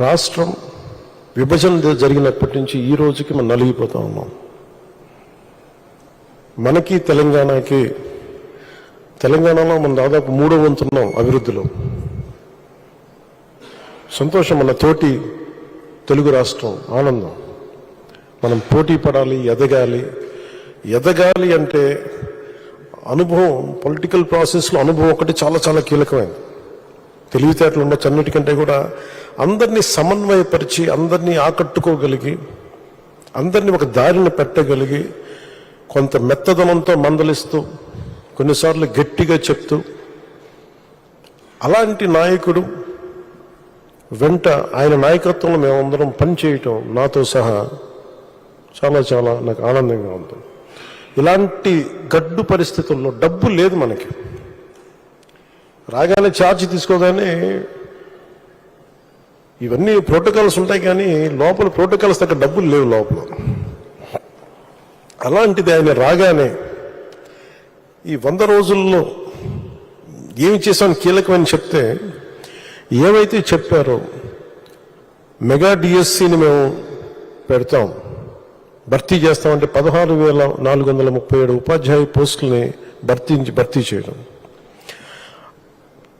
రాష్ట్రం విభజన జరిగినప్పటి నుంచి ఈ రోజుకి మనం నలిగిపోతా ఉన్నాం. మనకి తెలంగాణకి తెలంగాణలో మనం దాదాపు మూడో వంతున్నాం అభివృద్ధిలో. సంతోషం మన తోటి తెలుగు రాష్ట్రం ఆనందం. మనం పోటీ పడాలి ఎదగాలి. ఎదగాలి అంటే అనుభవం పొలిటికల్ ప్రాసెస్లో అనుభవం ఒకటి చాలా చాలా కీలకమైనది తెలివితేటలు ఉండొచ్చు అన్నిటికంటే కూడా అందరినీ సమన్వయపరిచి అందరినీ ఆకట్టుకోగలిగి అందరినీ ఒక దారిని పెట్టగలిగి కొంత మెత్తదనంతో మందలిస్తూ కొన్నిసార్లు గట్టిగా చెప్తూ అలాంటి నాయకుడు వెంట ఆయన నాయకత్వంలో మేమందరం పనిచేయటం నాతో సహా చాలా చాలా నాకు ఆనందంగా ఉంది ఇలాంటి గడ్డు పరిస్థితుల్లో డబ్బు లేదు మనకి. రాగానే ఛార్జ్ తీసుకోగానే ఇవన్నీ ప్రోటోకాల్స్ ఉంటాయి కానీ లోపల ప్రోటోకాల్స్ దగ్గర డబ్బులు లేవు లోపల. అలాంటిది ఆయన రాగానే ఈ వంద రోజుల్లో ఏమి చేశాను కీలకమని చెప్తే ఏమైతే చెప్పారో మెగా డిఎస్సిని మేము పెడతాం. భర్తీ చేస్తామంటే పదహారు వేల నాలుగు వందల ముప్పై ఏడు ఉపాధ్యాయ పోస్టుల్ని భర్తీ భర్తీ చేయడం.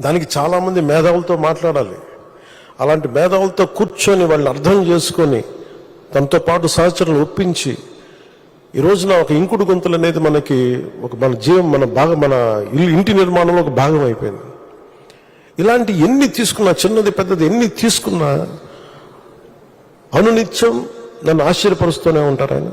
దానికి చాలామంది మేధావులతో మాట్లాడాలి. అలాంటి మేధావులతో కూర్చొని వాళ్ళని అర్థం చేసుకొని తనతో పాటు సహచరులు ఒప్పించి ఈ రోజున ఒక ఇంకుడు గొంతులు అనేది మనకి ఒక మన జీవం మన భాగం మన ఇల్లు ఇంటి నిర్మాణంలో ఒక భాగం అయిపోయింది. ఇలాంటి ఎన్ని తీసుకున్నా చిన్నది పెద్దది ఎన్ని తీసుకున్నా అనునిత్యం నన్ను ఆశ్చర్యపరుస్తూనే ఉంటారు ఆయన.